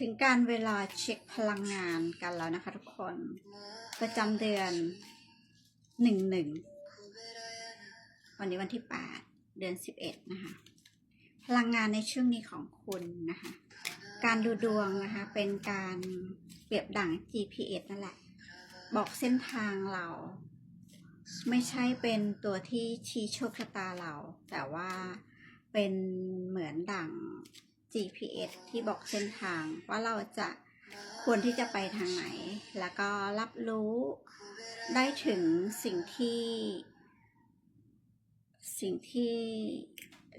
ถึงการเวลาเช็คพลังงานกันแล้วนะคะทุกคนประจำเดือนหนึ่งหนึ่งวันนี้วันที่แปดเดือนสิบเอ็ดนะคะพลังงานในช่วงนี้ของคุณนะคะการดูดวงนะคะเป็นการเปรียบดั่ง GPS นั่นแหละ บอกเส้นทางเรา ไม่ใช่เป็นตัวที่ชี้โชคชะตาเรา แต่ว่าเป็นเหมือนดั่ง GPS ที่บอกเส้นทางว่าเราจะควรที่จะไปทางไหน แล้วก็รับรู้ได้ถึงสิ่งที่ สิ่งที่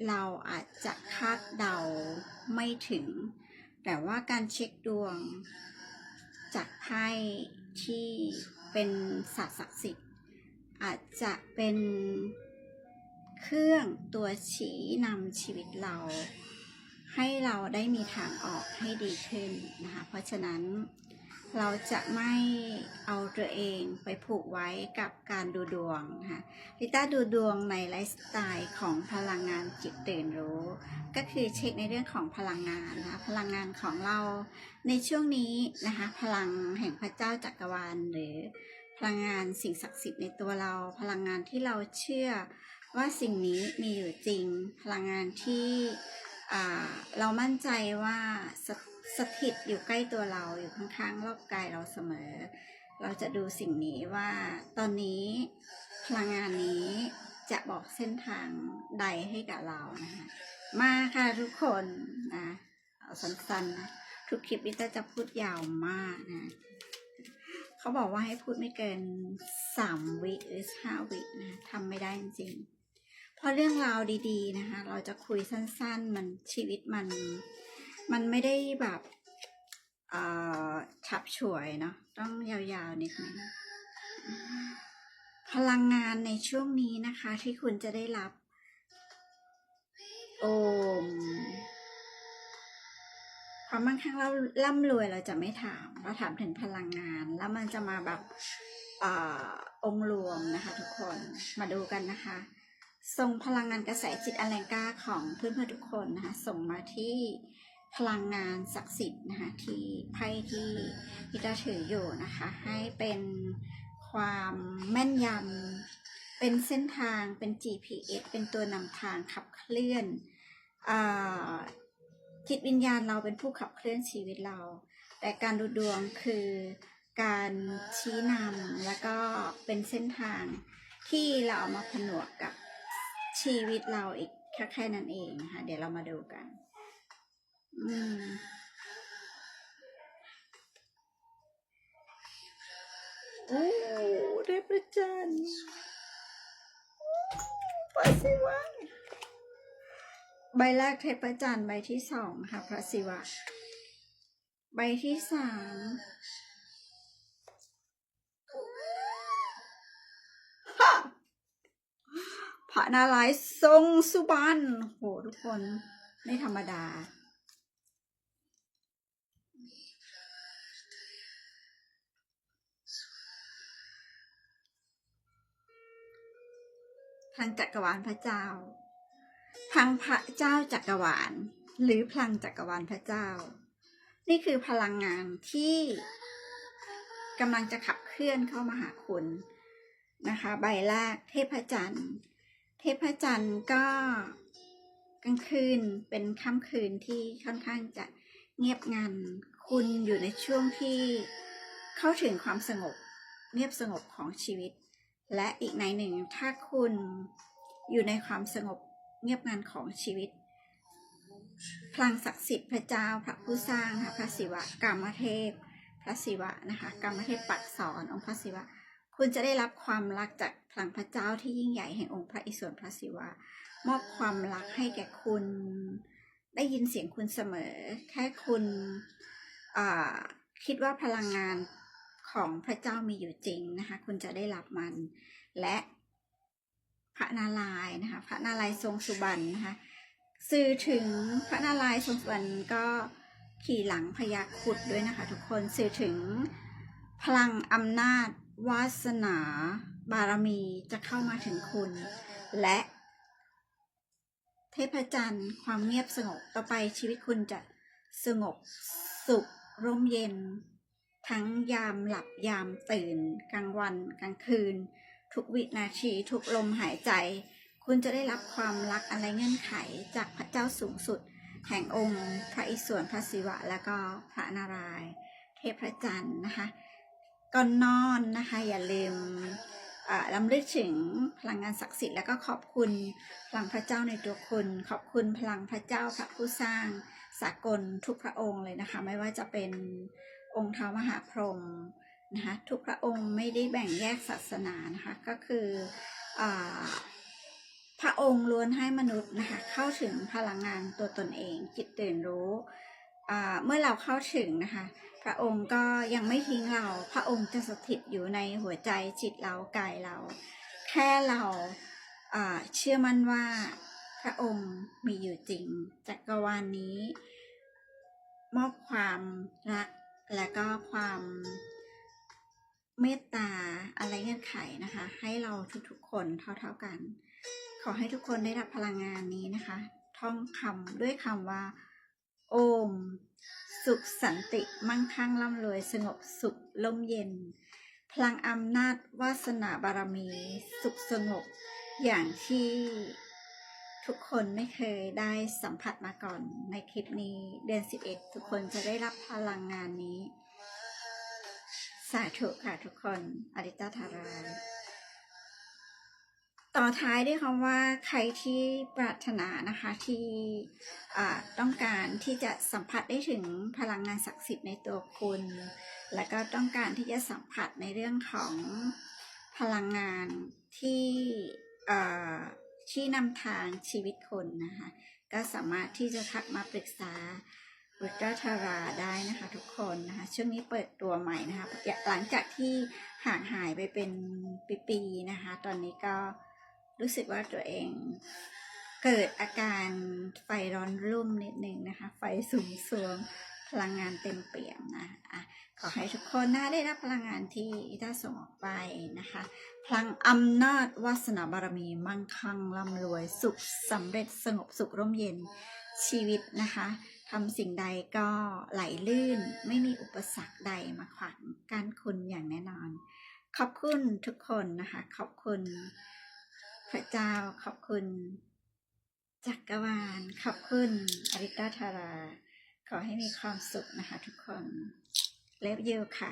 เราอาจจะคาดเดาไม่ถึง แต่ว่าการเช็คดวง จากไพ่ที่เป็นสัตว์ศักดิ์สิทธิ์อาจจะเป็นเครื่องตัวชี้นำชีวิตเรา ให้เราได้มีทางออกให้ดีขึ้นนะคะเพราะฉะนั้นเราจะไม่เอาตัวเองไปผูกไว้กับการดูดวงนะคะลิต้าดูดวงในไลฟ์สไตล์ของพลังงานจิตตื่นรู้ ก็คือเช็คในเรื่องของพลังงานนะคะพลังงานของเราในช่วงนี้นะคะพลังแห่งพระเจ้าจักรวาลหรือพลังงานสิ่งศักดิ์สิทธิ์ในตัวเรา พลังงานที่เราเชื่อว่าสิ่งนี้มีอยู่จริง พลังงานที่ เรามั่นใจว่าสสถิตอยู่ใกล้ตัวเราอยู่ข้างๆรอบกายเราเสมอ เราจะดูสิ่งนี้ว่าตอนนี้พลังงานนี้จะบอกเส้นทางใดให้กับเรานะคะมาค่ะทุกคนนะเอาสั้นๆนะทุกคลิปนี้จะพูดยาวมากนะเขาบอกว่าให้พูดไม่เกินสามวิหรือห้าวินะทำไม่ได้จริงๆ เพราะเรื่องราวดี ๆ นะคะ เราจะคุยสั้น ๆ มันชีวิตมัน มันไม่ได้แบบอ่อฉับฉวยเนาะต้องยาวๆนิดนึงพลังงานในช่วงนี้นะคะ ที่คุณจะได้รับ โอมความมั่งคั่งเร่ำร่ำรวยเราจะไม่ถาม เราถามถึงพลังงาน แล้วมันจะมาแบบอาองค์รวมนะคะ ทุกคนมาดูกันนะคะ ส่งพลังงานกระแสจิตอแลงกาของเพื่อนๆทุกคนนะคะส่งมาที่พลังงานศักดิ์สิทธิ์นะคะที่ไพ่ที่พี่ตาถืออยู่นะคะให้เป็นความแม่นยำเป็นเส้นทางเป็น GPS เป็นตัวนำทางขับเคลื่อนอจิตวิญญาณเราเป็นผู้ขับเคลื่อนชีวิตเรา แต่การดูดวงคือการชี้นำแล้วก็เป็นเส้นทางที่เราเอามาผนวกกับ ชีวิตเราอีกแค่แค่นั้นเองนะคะเดี๋ยวเรามาดูกัน อืมโอ้ได้ประจันพระศิวะใบแรกเทพจันทร์ใบที่สองค่ะพระศิวะ ใบที่สามฮะ พระนารายณ์ทรงสุบรรณโหทุกคนไม่ธรรมดา พลังจักรวาลพระเจ้าพลังพระเจ้าจักรวาล หรือพลังจักรวาลพระเจ้า นี่คือพลังงานที่กำลังจะขับเคลื่อนเข้ามาหาคุณนะคะ ใบแรกเทพจันทร์ เทพจันทร์ก็กลางคืนเป็นค่ำคืนที่ค่อนข้างจะเงียบงัน คุณอยู่ในช่วงที่เข้าถึงความสงบ เงียบสงบของชีวิต และอีกในหนึ่งถ้าคุณอยู่ในความสงบเงียบงันของชีวิต พลังศักดิ์สิทธิ์พระเจ้าพระผู้สร้างนะคะพระศิวะกรรมเทพ พระศิวะนะคะกรรมเทพปักสอนองค์พระศิวะ คุณจะได้รับความรักจาก พลังพระเจ้าที่ยิ่งใหญ่แห่งองค์พระอิศวรพระศิวะ มอบความรักให้แก่คุณ ได้ยินเสียงคุณเสมอ แค่คุณคิดว่าพลังงานของพระเจ้ามีอยู่จริงนะคะ คุณจะได้รับมัน และพระนารายณ์นะคะ พระนารายณ์ทรงสุบรรณนะคะ สื่อถึงพระนารายณ์ทรงสุบรรณก็ขี่หลังพญาคุดด้วยนะคะ ทุกคนสื่อถึงพลังอำนาจวาสนา บารมีจะเข้ามาถึงคุณ และ เทพจันทร์ความเงียบสงบต่อไปชีวิตคุณจะสงบสุขร่มเย็น ทั้งยามหลับยามตื่น กลางวันกลางคืน ทุกวินาทีทุกลมหายใจ คุณจะได้รับความรักอะไรเงื่อนไขจากพระเจ้าสูงสุด แห่งองค์พระอิศวรพระศิวะ และก็พระนารายณ์เทพจันทร์นะคะก่อนนอนนะคะ อย่าลืม ลำลึกถึงพลังงานศักดิ์สิทธิ์แล้วก็ขอบคุณพลังพระเจ้าในตัวคุณ ขอบคุณพลังพระเจ้าพระผู้สร้างสากลทุกพระองค์เลยนะคะ ไม่ว่าจะเป็นองค์เท้ามหาพรหมนะคะทุกพระองค์ไม่ได้แบ่งแยกศาสนานะคะก็คืออพระองค์ล้วนให้มนุษย์นะคะเข้าถึงพลังงานตัวตนเองจิตตื่นรู้ เมื่อเราเข้าถึงนะคะ พระองค์ก็ยังไม่ทิ้งเรา พระองค์จะสถิตอยู่ในหัวใจจิตเรากายเรา แค่เราเชื่อมั่นว่าพระองค์มีอยู่จริงจักรวาลนนี้ มอบความรักและก็ความเมตตาอะไรเงื่อนไขนะคะ ให้เราทุกๆคนเท่าๆกัน ขอให้ทุกคนได้รับพลังงานนี้นะคะ ท่องคำด้วยคำว่า โอม สุขสันติมั่งคั่งร่ำรวยสงบสุขล่มเย็น พลังอำนาจวาสนาบารมี สุขสงบอย่างที่ทุกคนไม่เคยได้สัมผัสมาก่อนในคลิปนี้เดือน 11 ทุกคนจะได้รับพลังงานนี้ สาธุค่ะทุกคนอริตาธาราย ต่อท้ายด้วยคำว่าใครที่ปรารถนานะคะที่ต้องการที่จะสัมผัสได้ถึงพลังงานศักดิ์สิทธิ์ในตัวคุณ และก็ต้องการที่จะสัมผัสในเรื่องของพลังงานที่ที่นำทางชีวิตคนนะคะก็สามารถที่จะทักมาปรึกษาบุตรธาราได้นะคะทุกคนนะคะช่วงนี้เปิดตัวใหม่นะคะหลังจากที่ห่างหายไปเป็นปีๆนะคะ ตอนนี้ก็ รู้สึกว่าตัวเองเกิดอาการไฟร้อนรุ่มนิดหนึ่งนะคะ ไฟสูงสวงพลังงานเต็มเปี่ยมนะอะขอให้ทุกคนนะได้รับพลังงานที่ได้ส่งออกไปนะคะ พลังอำนาจวาสนาบารมีมั่งคั่งร่ำรวยสุขสำเร็จสงบสุขร่มเย็นชีวิตนะคะทำสิ่งใดก็ไหลลื่น ไม่มีอุปสรรคใดมาขวางการคุณอย่างแน่นอน ขอบคุณทุกคนนะคะ ขอบคุณ พระเจ้าขอบคุณ จักรวาลขอบคุณอริตาธารา ขอให้มีความสุขนะคะทุกคนเลิฟยูค่ะ